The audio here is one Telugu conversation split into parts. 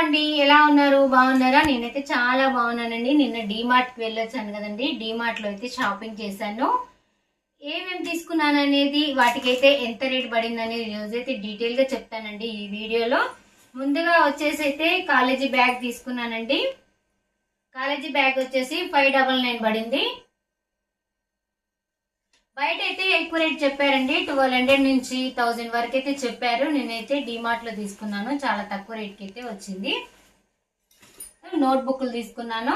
అండి. ఎలా ఉన్నారు? బాగున్నారా? నేనైతే చాలా బాగున్నానండి. నిన్న డీమార్ట్కి వెళ్ళొచ్చాను కదండి. డీమార్ట్లో అయితే షాపింగ్ చేశాను. ఏమేమి తీసుకున్నాను అనేది వాటికైతే ఎంత రేట్ పడింది అనేది ఈరోజు అయితే డీటెయిల్గా చెప్తానండి ఈ వీడియోలో. ముందుగా వచ్చేసి అయితే కాలేజీ బ్యాగ్ తీసుకున్నానండి. కాలేజీ బ్యాగ్ వచ్చేసి ఫైవ్ డబల్ నైన్ పడింది. బయట అయితే ఎక్కువ రేట్ చెప్పారండి. ట్వెల్వ్ హండ్రెడ్ నుంచి థౌజండ్ వరకు అయితే చెప్పారు. నేనైతే డిమార్ట్లో తీసుకున్నాను. చాలా తక్కువ రేట్కి అయితే వచ్చింది. నోట్ బుక్లు తీసుకున్నాను.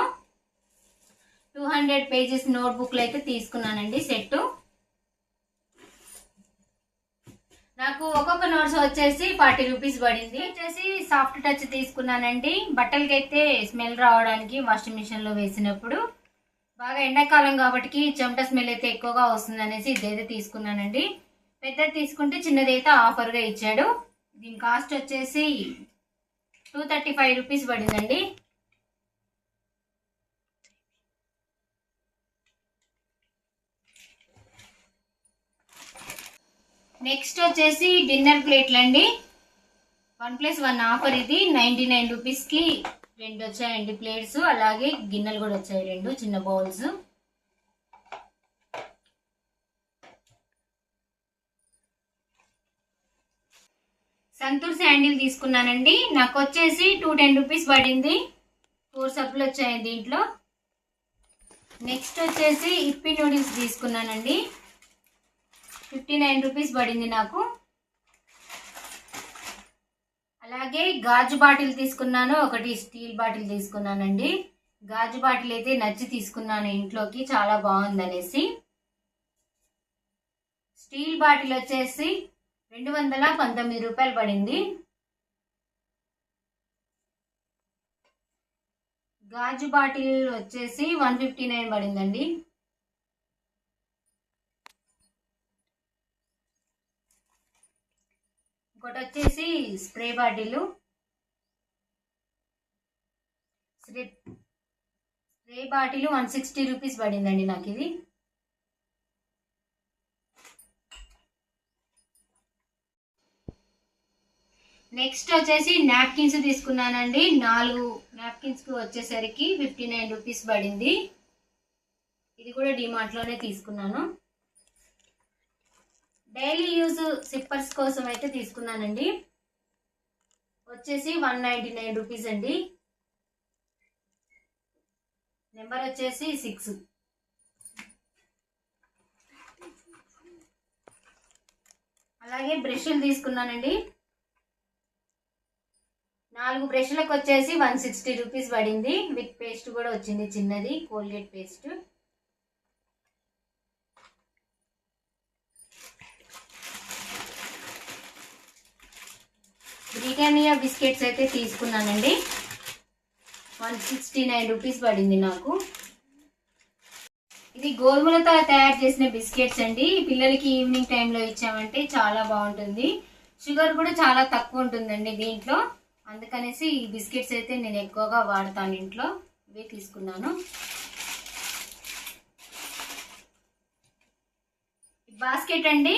టూ హండ్రెడ్ పేజెస్ నోట్ బుక్లు అయితే తీసుకున్నానండి సెట్ నాకు ఒక్కొక్క నోట్స్ వచ్చేసి ఫార్టీ రూపీస్ పడింది. వచ్చేసి సాఫ్ట్ టచ్ తీసుకున్నానండి. బట్టలకైతే స్మెల్ రావడానికి వాషింగ్ మిషన్లో వేసినప్పుడు బాగా ఎండాకాలం కాబట్టి చెమట స్మెల్ అయితే ఎక్కువగా వస్తుంది అనేసి ఇదైతే తీసుకున్నానండి. పెద్దది తీసుకుంటే చిన్నది అయితే ఆఫర్గా ఇచ్చాడు. దీని కాస్ట్ వచ్చేసి టూ థర్టీ ఫైవ్ రూపీస్ పడిందండి. నెక్స్ట్ వచ్చేసి డిన్నర్ ప్లేట్లు అండి వన్ ప్లస్ వన్ ఆఫర్ ఇది. నైంటీ నైన్ రూపీస్కి రెండు వచ్చాయండి ప్లేట్స్. అలాగే గిన్నెలు కూడా వచ్చాయి రెండు చిన్న బౌల్స్. సంతూర్ శాండిల్ తీసుకున్నానండి. నాకు వచ్చేసి టూ టెన్ రూపీస్ పడింది. ఫోర్ సబ్బులు వచ్చాయి దీంట్లో. నెక్స్ట్ వచ్చేసి ఇప్పి నూడిల్స్ తీసుకున్నానండి. ఫిఫ్టీ నైన్ రూపీస్ పడింది నాకు. అలాగే గాజు బాటిల్ తీసుకున్నాను ఒకటి స్టీల్ బాటిల్ తీసుకున్నానండి. గాజు బాటిల్ అయితే నచ్చి తీసుకున్నాను ఇంట్లోకి చాలా బాగుందనేసి. స్టీల్ బాటిల్ వచ్చేసి రెండు వందల పంతొమ్మిది రూపాయలు పడింది. గాజు బాటిల్ వచ్చేసి వన్ ఫిఫ్టీ నైన్ పడిందండి. ఇంకోటి వచ్చేసి spray bottle. Spray spray bottle one sixty rupees పడిందండి నాకు ఇది నెక్స్ట్ వచ్చేసి నాప్కిన్స్ తీసుకున్నానండి. నాలుగు నాప్కిన్స్కి వచ్చేసరికి ఫిఫ్టీ నైన్ రూపీస్ పడింది. ఇది కూడా డిమార్ట్లోనే తీసుకున్నాను. డైలీ యూజ్ సిప్పర్స్ కోసం అయితే తీసుకున్నానండి. వచ్చేసి వన్ నైంటీ నైన్ రూపీస్ అండి. నెంబర్ వచ్చేసి సిక్స్. అలాగే బ్రష్లు తీసుకున్నానండి. నాలుగు బ్రష్లకు వచ్చేసి వన్ సిక్స్టీ రూపీస్ పడింది. విత్ పేస్ట్ కూడా వచ్చింది చిన్నది కోల్గేట్ పేస్ట్. బ్రిటానియా బిస్కెట్స్ అయితే తీసుకున్నానండి. వన్ సిక్స్టీ నైన్ రూపీస్ పడింది నాకు. ఇది గోధుమలతో తయారు చేసిన బిస్కెట్స్ అండి. పిల్లలకి ఈవినింగ్ టైంలో ఇచ్చామంటే చాలా బాగుంటుంది. షుగర్ కూడా చాలా తక్కువ ఉంటుందండి దీంట్లో. అందుకనేసి ఈ బిస్కెట్స్ అయితే నేను ఎక్కువగా వాడతాను ఇంట్లో. ఇవే తీసుకున్నాను. బాస్కెట్ అండి.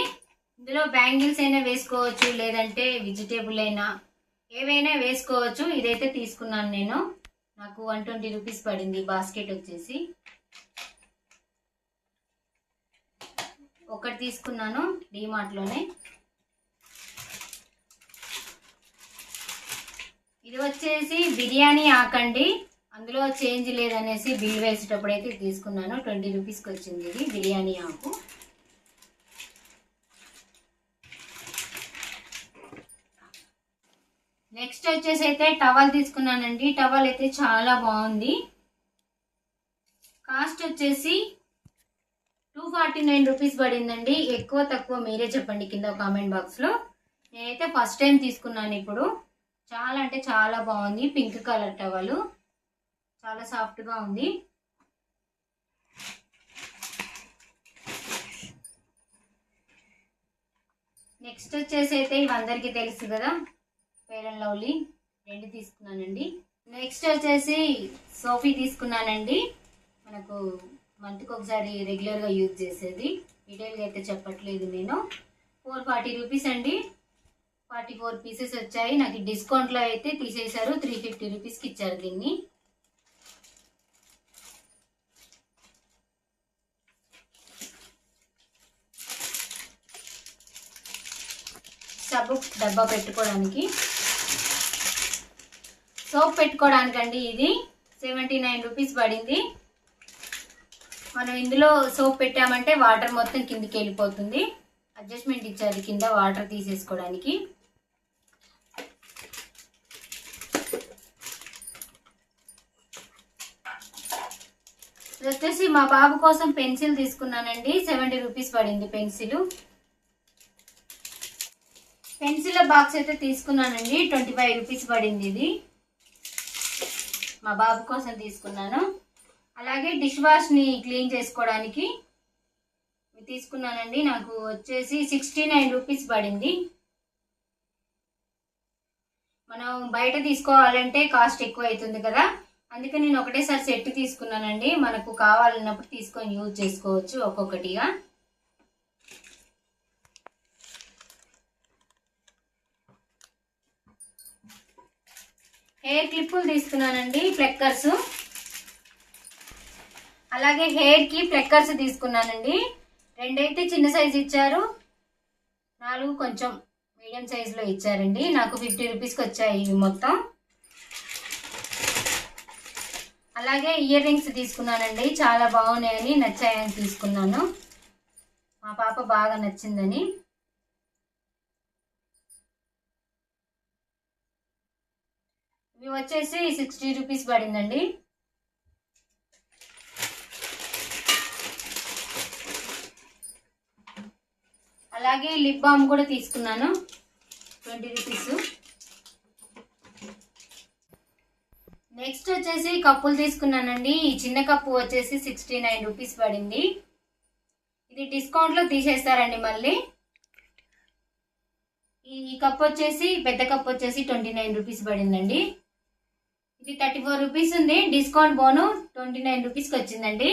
ఇందులో బ్యాంగిల్స్ అయినా వేసుకోవచ్చు లేదంటే వెజిటేబుల్ అయినా. ఏవైనా వేసుకోవచ్చు. ఇదైతే తీసుకున్నాను నేను. నాకు వన్ ట్వంటీ రూపీస్ పడింది. బాస్కెట్ వచ్చేసి. ఒకటి తీసుకున్నాను డీమార్ట్లోనే. ఇది వచ్చేసి బిర్యానీ ఆకండి. అందులో చేంజ్ లేదనేసి బిల్ వేసేటప్పుడు అయితే తీసుకున్నాను ట్వంటీ రూపీస్కి వచ్చింది ఇది బిర్యానీ ఆకు. నెక్స్ట్ వచ్చేసి అయితే టవల్ తీసుకున్నానండి. టవల్ అయితే చాలా బాగుంది. కాస్ట్ వచ్చేసి టూ ఫార్టీ నైన్ రూపీస్ పడిందండి. ఎక్కువ తక్కువ మీరే చెప్పండి కింద కామెంట్ బాక్స్లో నేనైతే ఫస్ట్ టైం తీసుకున్నాను ఇప్పుడు. చాలా అంటే చాలా బాగుంది. Pink colour towel. చాలా సాఫ్ట్గా ఉంది. నెక్స్ట్ వచ్చేసి అయితే ఇవి అందరికీ తెలుసు కదా. ఫెయిర్ అండ్ లవ్లీ రెండు తీసుకున్నానండి. నెక్స్ట్ వచ్చేసి సోఫీ తీసుకున్నానండి. మనకు మంత్కి ఒకసారి రెగ్యులర్గా యూజ్ చేసేది. డీటెయిల్గా అయితే చెప్పట్లేదు నేను. ఫోర్ ఫార్టీ రూపీస్ అండి. ఫార్టీ ఫోర్ పీసెస్ వచ్చాయి. నాకు డిస్కౌంట్లో అయితే తీసేశారు. త్రీ ఫిఫ్టీ రూపీస్కి ఇచ్చారు దీన్ని. సబ్బు డబ్బా పెట్టుకోవడానికి సోప్ పెట్టుకోవడానికండి ఇది. సెవెంటీ నైన్ రూపీస్ పడింది. మనం ఇందులో సోప్ పెట్టామంటే వాటర్ మొత్తం కిందికి వెళ్ళిపోతుంది. అడ్జస్ట్మెంట్ ఇచ్చారు కింద వాటర్ తీసేసుకోవడానికి. వచ్చేసి మా బాబు కోసం పెన్సిల్ తీసుకున్నానండి. సెవెంటీ రూపీస్ పడింది పెన్సిల్. పెన్సిల్ బాక్స్ అయితే తీసుకున్నానండి. ట్వంటీ ఫైవ్ రూపీస్ పడింది ఇది. మా బాబు కోసం తీసుకున్నాను. అలాగే డిష్ వాష్ని క్లీన్ చేసుకోవడానికి తీసుకున్నానండి. నాకు వచ్చేసి సిక్స్టీ నైన్ రూపీస్ పడింది. మనం బయట తీసుకోవాలంటే కాస్ట్ ఎక్కువ అవుతుంది కదా. అందుకే నేను ఒకటేసారి సెట్ తీసుకున్నానండి. మనకు కావాలన్నప్పుడు తీసుకొని యూజ్ చేసుకోవచ్చు ఒక్కొక్కటిగా. హెయిర్ క్లిప్పులు తీసుకున్నానండి ప్లెక్కర్స్. అలాగే హెయిర్కి ప్లెక్కర్స్ తీసుకున్నానండి. రెండైతే చిన్న సైజ్ ఇచ్చారు. నాలుగు కొంచెం మీడియం సైజులో ఇచ్చారండి. నాకు ఫిఫ్టీ రూపీస్కి వచ్చాయి ఇవి మొత్తం. అలాగే ఇయర్ రింగ్స్ తీసుకున్నానండి. చాలా బాగున్నాయని నచ్చాయని తీసుకున్నాను. మా పాప బాగా నచ్చిందని. ఇవి వచ్చేసి సిక్స్టీ రూపీస్ పడిందండి. అలాగే లిప్ బామ్ కూడా తీసుకున్నాను. Twenty rupees. నెక్స్ట్ వచ్చేసి కప్పులు తీసుకున్నానండి. ఈ చిన్న కప్పు వచ్చేసి సిక్స్టీ నైన్ రూపీస్ పడింది. ఇది డిస్కౌంట్లో తీసేస్తారండి మళ్ళీ. ఈ కప్ వచ్చేసి పెద్ద కప్ వచ్చేసి ట్వంటీ నైన్ రూపీస్ పడిందండి. ఇది థర్టీ ఫోర్ రూపీస్ ఉంది. డిస్కౌంట్ బోను ట్వంటీ నైన్ రూపీస్కి వచ్చిందండి.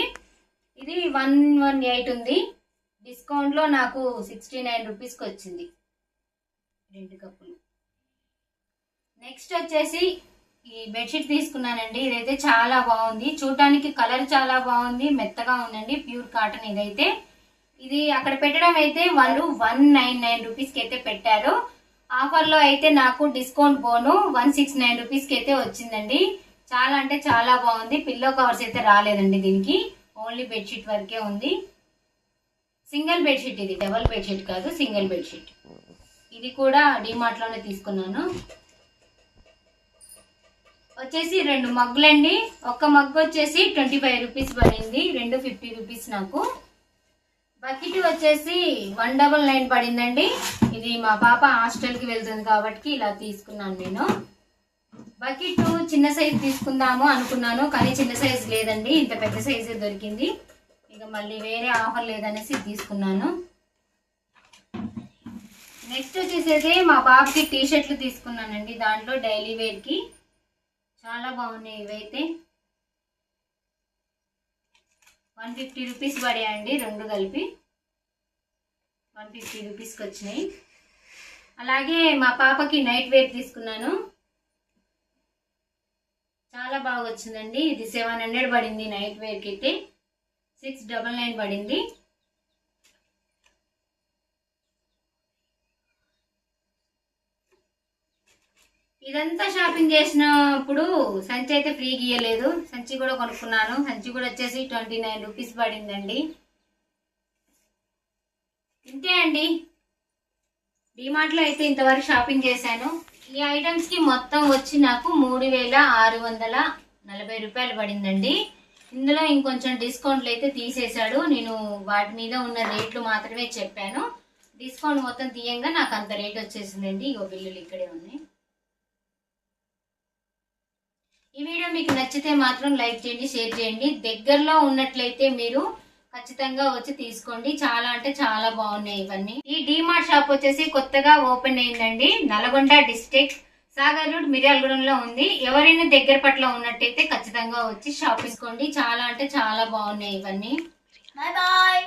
ఇది వన్ వన్ ఎయిట్ ఉంది. డిస్కౌంట్లో నాకు సిక్స్టీ నైన్ రూపీస్కి వచ్చింది. రెండు కప్పులు. నెక్స్ట్ వచ్చేసి ఈ బెడ్షీట్ తీసుకున్నానండి. ఇదైతే చాలా బాగుంది. చూడటానికి కలర్ చాలా బాగుంది. మెత్తగా ఉందండి. ప్యూర్ కాటన్ ఇదైతే. ఇది అక్కడ పెట్టడం అయితే వాళ్ళు వన్ నైన్ నైన్ రూపీస్కి అయితే పెట్టారు. ఆఫర్లో అయితే నాకు డిస్కౌంట్ బోను వన్ సిక్స్ నైన్ రూపీస్కి అయితే వచ్చిందండి. చాలా అంటే చాలా బాగుంది. పిల్లో కవర్స్ అయితే రాలేదండి దీనికి. ఓన్లీ బెడ్షీట్ వరకే ఉంది. సింగిల్ బెడ్షీట్ ఇది. డబల్ బెడ్షీట్ కాదు సింగిల్ బెడ్షీట్. ఇది కూడా లోనే తీసుకున్నాను. వచ్చేసి రెండు మగ్గులండి. ఒక మగ్గు వచ్చేసి ట్వంటీ ఫైవ్ రూపీస్ పడింది. రెండు ఫిఫ్టీ రూపీస్ నాకు. బకెట్ వచ్చేసి వన్ డబల్ నైన్ పడిందండి. ఇది మా పాప హాస్టల్కి వెళ్తుంది కాబట్టి ఇలా తీసుకున్నాను నేను. బకెట్ చిన్న సైజు తీసుకుందాము అనుకున్నాను కానీ చిన్న సైజు లేదండి. ఇంత పెద్ద సైజే దొరికింది. ఇక మళ్ళీ వేరే ఆఫర్ లేదనేసి తీసుకున్నాను. నెక్స్ట్ వచ్చేసేసి మా పాపకి టీ షర్ట్లు తీసుకున్నానండి. దాంట్లో డైలీ వేర్కి. చాలా బాగున్నాయి ఇవైతే. వన్ ఫిఫ్టీ రూపీస్ పడేయండి రెండు కలిపి. వన్ ఫిఫ్టీ రూపీస్కి వచ్చినాయి. అలాగే మా పాపకి నైట్ వేర్ తీసుకున్నాను. చాలా బాగా వచ్చిందండి. ఇది సెవెన్ హండ్రెడ్ పడింది నైట్ వేర్కి అయితే. సిక్స్ డబల్ నైన్ పడింది. ఇదంతా షాపింగ్ చేసినప్పుడు సంచి అయితే ఫ్రీ గీయలేదు సంచి కూడా కొనుక్కున్నాను. సంచి కూడా వచ్చేసి ట్వంటీ నైన్ రూపీస్ పడిందండి. ఇంతే అండి. డిమార్ట్లో అయితే ఇంతవరకు షాపింగ్ చేశాను. ఈ ఐటమ్స్కి మొత్తం వచ్చి నాకు మూడు వేల ఆరు వందల నలభై రూపాయలు పడిందండి. ఇందులో ఇంకొంచెం డిస్కౌంట్లు అయితే తీసేశాడు. నేను వాటి మీద ఉన్న రేట్లు మాత్రమే చెప్పాను. డిస్కౌంట్ మొత్తం తీయంగా నాకు అంత రేట్ వచ్చేసిందండి. ఇగో బిల్లులు ఇక్కడే ఉన్నాయి. ఈ వీడియో మీకు నచ్చితే మాత్రం లైక్ చేయండి షేర్ చేయండి. దగ్గరలో ఉన్నట్లయితే మీరు ఖచ్చితంగా వచ్చి తీసుకోండి. చాలా అంటే చాలా బాగున్నాయి ఇవన్నీ. ఈ డిమార్ట్ షాప్ వచ్చేసి కొత్తగా ఓపెన్ అయిందండి. నల్గొండ డిస్టిక్ సాగర్ రోడ్ మిర్యాలగూడెంలో ఉంది. ఎవరైనా దగ్గర పట్ల ఉన్నట్టయితే ఖచ్చితంగా వచ్చి షాప్ తీసుకోండి. చాలా అంటే చాలా బాగున్నాయి ఇవన్నీ. Bye bye.